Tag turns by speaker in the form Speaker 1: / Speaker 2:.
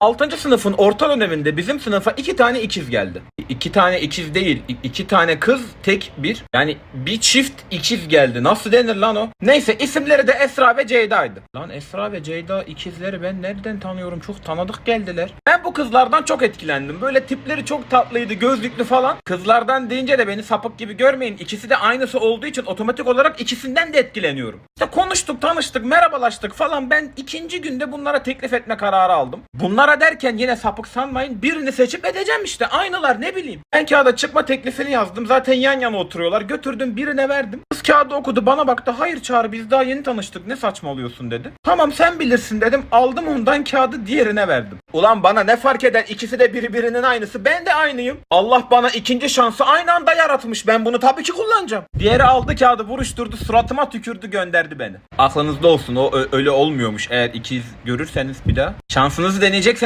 Speaker 1: 6. sınıfın orta döneminde bizim sınıfa iki tane ikiz geldi. İki tane ikiz değil, iki tane kız, tek bir. Yani bir çift ikiz geldi. Nasıl denir lan o? Neyse isimleri de Esra ve Ceyda'ydı. Lan Esra ve Ceyda ikizleri ben nereden tanıyorum? Çok tanıdık geldiler. Ben bu kızlardan çok etkilendim. Böyle tipleri çok tatlıydı, gözlüklü falan. Kızlardan deyince de beni sapık gibi görmeyin. İkisi de aynısı olduğu için otomatik olarak ikisinden de etkileniyorum. İşte konuştuk, tanıştık, merhabalaştık falan. Ben ikinci günde bunlara teklif etme kararı aldım. Bunlara derken yine sapık sanmayın. Birini seçip edeceğim işte. Aynılar ne bileyim. Ben kağıda çıkma teklifini yazdım. Zaten yan yana oturuyorlar. Götürdüm birine verdim. Kız kağıdı okudu bana baktı. Hayır Çağrı biz daha yeni tanıştık. Ne saçmalıyorsun dedi. Tamam sen bilirsin dedim. Aldım ondan kağıdı diğerine verdim. Ulan bana ne fark eder? İkisi de birbirinin aynısı. Ben de aynıyım. Allah bana ikinci şansı aynı anda yaratmış. Ben bunu tabii ki kullanacağım. Diğeri aldı kağıdı buruşturdu. Suratıma tükürdü gönderdi beni. Aklınızda olsun o öyle olmuyormuş. Eğer ikiz görürseniz bir daha. Şansınızı deneyeceksiniz